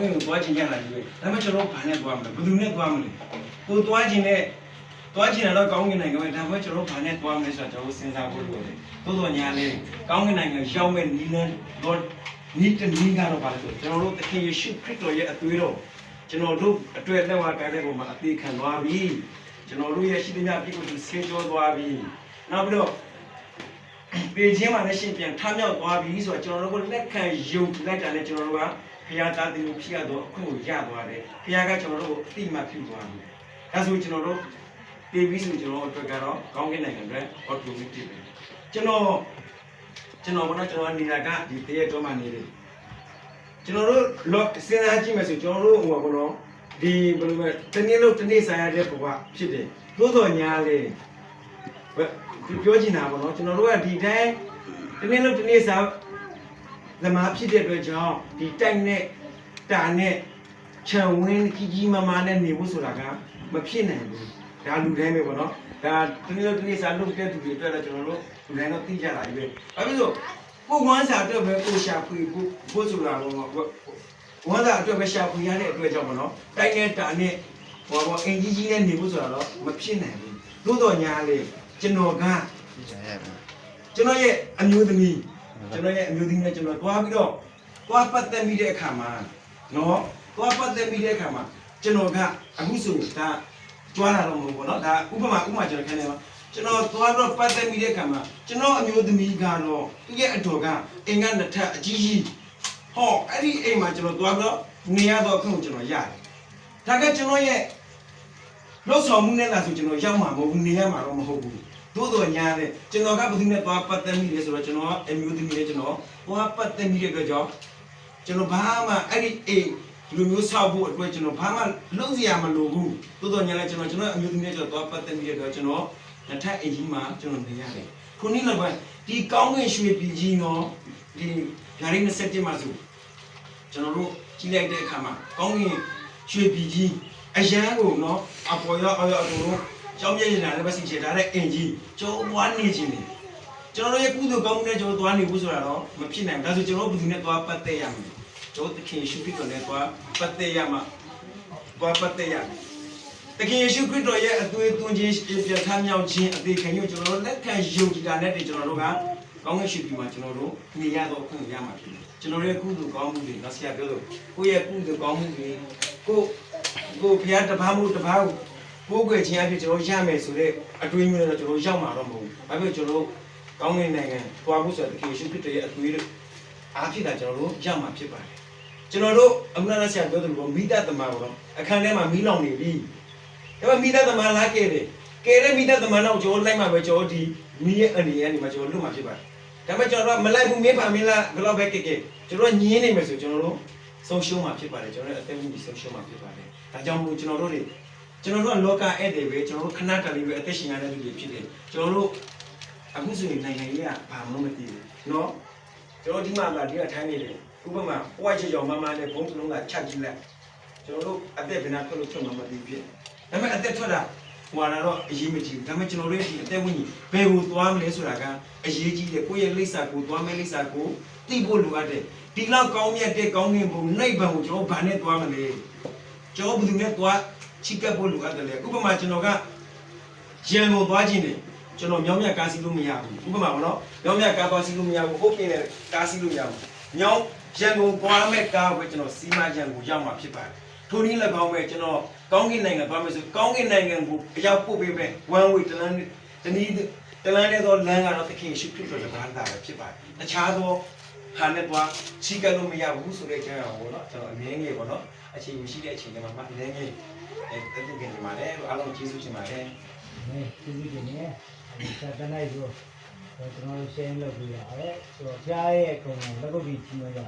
င်းကင်ကိုသွားချင်ကြတာကြီးပဲဒါပေမဲ့ကျွန်တော်ဘာနဲ့သွားမလဲဘယ်သူနဲ့သွားမလဲကိုသွားချင်တဲ့သွားချင်တော့ကောင်းကင်နိုင်ငံပဲဒါပေမဲ့ကျွန်တော်ဘာနဲ့သွားမလဲဆိုတာကျွန်တော်စဉ်းစားဖို့လိုတယ်သို့တော်ညာလေကောင်းကင်နိုင်ငံရောက်မဲ့နီလန်တော့နီးတနီးကတော့ပါလို့ကျွန်တော်တို့သခင်ယေရှုခရစ်တော်ရဲ့အသွေးတော်ကျွန်တော်တို့အတွက်လက်ဝါးကိုင်းတဲ့ပုံမှာအသေးခံသွားပြီကျွန်တော်တို့ရဲ့ရှိသမျှပြည်ကိုဆင်းကျော်သွားပြီနောက်ပြီးတော့ပေချင်းမှာလည်းရှင်ပြန်ထမြောက်သွားပြီဆိုတော့ကျွန်တော်တို့ကလက်ခံယုံကြည်လိုက်တာနဲ့ကျွန်တော်တို့က ဘုရားသားတင်လို့ဖြစ်ရတော့အခုကိုရသွားတယ်ဘုရားကကျွန်တော်တို့ကိုအတိမတ်ပြုသွားတယ်ဒါဆိုကျွန်တော်တို့ပေပြီးဆိုကျွန်တော်တို့အတွက်ကတော့ကောင်းကင်နိုင်ငံအတွက် automatic ပဲကျွန်တော်ကျွန်တော်ကတော့ကျွန်တော်နေတာကဒီတရက်တော့မှနေတယ်ကျွန်တော်တို့လောစဉ်းစားကြည့်မယ်ဆိုကျွန်တော်တို့ဟိုကတော့ဒီဘယ်လိုလဲတနေ့လို့တနေ့ဆိုင်ရတဲ့ဘဝဖြစ်တယ်သို့တော်ညာလေဘယ်ဒီပြောချင်တာပေါ့နော်ကျွန်တော်တို့ကဒီတိုင်းဒီနေ့လို့ဒီနေ့စား သမားဖြစ်တဲ့အတွက်ကြောင့်ဒီတိုက်နဲ့တာနဲ့ခြံဝင်းကြီးကြီးမားမားနဲ့နေဖို့ဆိုတာကမဖြစ်နိုင်ဘူးဒါလူတိုင်းပဲပေါ့နော်ဒါဒီနေ့လို့ဒီနေ့စားလုပ်တဲ့သူတွေအတွက်တော့ကျွန်တော်တို့လူတိုင်းတော့သိကြတာကြီးပဲဘာဖြစ်လို့ကိုဝမ်းစာအတွက်ပဲကိုရှာဖွေဖို့ဖို့ဆိုတာပေါ့နော်ဝမ်းစာအတွက်ပဲရှာဖွေရတဲ့အတွက်ကြောင့်ပေါ့နော်တိုက်နဲ့တာနဲ့ဟောပေါ့အင်ကြီးကြီးနဲ့နေဖို့ဆိုတာတော့မဖြစ်နိုင်ဘူးသို့တော်ညာလေကျွန်တော်ကကျွန်တော်ရဲ့အမျိုးသမီး ကျွန်တော်ရဲ့အမျိုးသမီးနဲ့ကျွန်တော်တွားပြီးတော့တွားပတ်သက်မိတဲ့အခါမှာနော်တွားပတ်သက်မိတဲ့အခါမှာကျွန်တော်ကအခုဆိုရင်ဒါကြွားတာတော့မဟုတ်ဘူးเนาะဒါဥပမာဥပမာကျွန်တော်ခန်းနေမှာကျွန်တော်တွားတော့ပတ်သက်မိတဲ့အခါမှာကျွန်တော်အမျိုးသမီးကတော့သူ့ရဲ့အတော်ကအင်္ဂနထအကြီးကြီးဟောအဲ့ဒီအိမ်မှာကျွန်တော်တွားပြီးတော့နေရတော့အခုကျွန်တော်ရတယ်ဒါကကျွန်တော်ရဲ့လို့ဆောင်မှုနဲ့လားဆိုကျွန်တော်ရောက်မှာမဟုတ်ဘူးနေရမှာတော့မဟုတ်ဘူး သို့တော်ညာတဲ့ကျွန်တော်ကဘယ်သူနဲ့သွားပတ်သက်မိလဲဆိုတော့ကျွန်တော်ကအမျိုးသမီးလေးကျွန်တော်သွားပတ်သက်မိတဲ့အတွက်ကြောင့်ကျွန်တော်ဘာမှအဲ့ဒီအိမ်ဒီလိုမျိုးဆောက်ဖို့အတွက်ကျွန်တော်ဘာမှလုပ်စရာမလိုဘူးသို့တော်ညာလဲကျွန်တော်ကျွန်တော်အမျိုးသမီးလေးကျွန်တော်သွားပတ်သက်မိတဲ့အတွက်ကျွန်တော်လက်ထက်အိမ်ကြီးမှာကျွန်တော်နေရတယ်ခုနေ့လည်းပဲဒီကောင်းကင်ရွှေပြည်ကြီးနော်ဒီဓာရီ27မှာဆိုကျွန်တော်တို့ကြီးလိုက်တဲ့အခါမှာကောင်းကင်ရွှေပြည်ကြီးအရန်ကိုနော်အပေါ်ရောအောက်ရောအကုန် လုံးကျောင်းပြည့်နေတာလည်းပဲစီချေထားတဲ့အင်ကြီးကျောင်းသွားနေခြင်းနေကျွန်တော်တို့ရဲ့ကုသိုလ်ကောင်းမှုနဲ့ကျွန်တော်သွားနေဖို့ဆိုတာတော့မဖြစ်နိုင်ဘူးဒါဆိုကျွန်တော်တို့ဘယ်သူနဲ့သွားပတ်သက်ရမလဲကျွန်တော်သခင်ယေရှုခရစ်တော်နဲ့သွားပတ်သက်ရမှာသွားပတ်သက်ရမယ်သခင်ယေရှုခရစ်တော်ရဲ့အသွေးသွင်းခြင်းပြထမ်းမြောက်ခြင်းအသေးခံယူကျွန်တော်တို့လက်ခံယုံကြည်တာနဲ့တည်းကျွန်တော်တို့ကကောင်းကင်ရှိပြီမှာကျွန်တော်တို့နေရတော့ခွင့်ရမှာဖြစ်တယ်ကျွန်တော်တို့ရဲ့ကုသိုလ်ကောင်းမှုတွေတော့ဆရာပြောလို့ကိုယ့်ရဲ့ကုသိုလ်ကောင်းမှုတွေကိုကိုဘုရားတပားမှုတပားကို ပိုးကွယ်ခြင်းအဖြစ်ကျွန်တော်ရမယ်ဆိုတော့အတွေးမျိုးနဲ့ကျွန်တော်ရောက်မှာတော့မဟုတ်ဘူး။ဘာဖြစ်လို့ကျွန်တော်ကောင်းကင်နိုင်ငံတွားဖို့ဆိုတဲ့ခေရှုခရစ်တော်ရဲ့အတွေးအားဖြစ်တာကျွန်တော်တို့ရမှာဖြစ်ပါတယ်။ကျွန်တော်တို့အမှန်တရားဆရာပြောတယ်လို့မိတ္တသမားပေါ့။အခန်းထဲမှာမီးလောင်နေပြီ။ဒါပေမဲ့မိတ္တသမားလားကဲတယ်။ကဲတဲ့မိတ္တသမားတော့ကျွန်တော်လိုက်မှာပဲကျွန်တော်ဒီမီးရဲ့အနေနဲ့ဒီမှာကျွန်တော်လွတ်မှာဖြစ်ပါတယ်။ဒါပေမဲ့ကျွန်တော်တို့မလိုက်ဘူးမင်းပါမင်းလားဘယ်တော့ပဲကဲကဲကျွန်တော်ညင်းနေမယ်ဆိုကျွန်တော်တို့ဆုံးရှုံးမှာဖြစ်ပါတယ်ကျွန်တော်တို့အသက်ဝင်ပြီးဆုံးရှုံးမှာဖြစ်ပါတယ်။ဒါကြောင့်မို့ကျွန်တော်တို့တွေ ကျွန်တော်တို့ကလောကဧည့်သည်ပဲကျွန်တော်တို့ခဏတလေးပဲအသက်ရှင်ရတဲ့လူတွေဖြစ်တယ်ကျွန်တော်တို့အခုဆိုရင်နိုင်ငံရေးကဘာမှမသိဘူးเนาะကျွန်တော်ဒီမှာကဒီကထိုင်းနေတယ်ဥပမာဟိုဝိုက်ချေချောင်းမမနဲ့ဘုံစလုံးကချက်ကြည့်လိုက်ကျွန်တော်တို့အသက်ဘယ်နာထွက်လို့ထွက်မှမသိဖြစ်ဒါပေမဲ့အသက်ထွက်တာဟိုလာတော့အရေးမကြီးဘူးဒါပေမဲ့ကျွန်တော်တို့ဒီအသက်ဝိညာဉ်ဘယ်ကိုသွားမလဲဆိုတာကအရေးကြီးတယ်ကိုယ့်ရဲ့လိပ်စာကိုသွားမယ်လိပ်စာကိုသိဖို့လိုအပ်တယ်ဒီလောက်ကောင်းမြတ်တဲ့ကောင်းကင်ဘုံနှိပ်ဘံကိုကျွန်တော်ဘာနဲ့သွားမလဲကျွန်တော်ဘယ်သူနဲ့သွား ချိကပ်ဖို့လိုအပ်တယ်လေဥပမာကျွန်တော်ကရန်ကုန်သွားခြင်းတယ်ကျွန်တော်မြောင်းမြကားစီးလို့မရဘူးဥပမာပေါ့နော်မြောင်းမြကားသွားစီးလို့မရဘူးဟုတ်ပြင်းတယ်ကားစီးလို့မရဘူးမြောင်းရန်ကုန်သွားမဲ့ကားပဲကျွန်တော်စီးမရန်ကုန်ရောက်မှာဖြစ်ပါတယ်ထိုနည်း၎င်းပဲကျွန်တော်ကောင်းကင်နိုင်ငံသွားမယ်ဆိုကောင်းကင်နိုင်ငံကိုအရောက်ပို့ပေးမယ် one way တလန်းတနည်းတလန်းနဲ့တော့လမ်းကတော့သခင်ရှုခရစ်တော်တပန်းတာပဲဖြစ်ပါတယ်တခြားသောဟာနဲ့တော့ချိကပ်လို့မရဘူးဆိုတဲ့အကြောင်းအရာကိုတော့ကျွန်တော်အမြင်ငယ်ပေါ့နော် အချိန်မရှိတဲ့အချိန်တွေမှာမှအမြင်ငယ်အဲတက်တူခင်မှာလည်းအားလုံးကျေးဇူးတင်ပါတယ်နေသူကြီးတွေနဲ့ဆက်တနိုင်ဆိုကျွန်တော်ရှင်းလုပ်ပြီးရတယ်ဆိုတော့ဖျားရဲ့အကုန်လုံးလက်ကုပ်ပြီးကြီးမကြ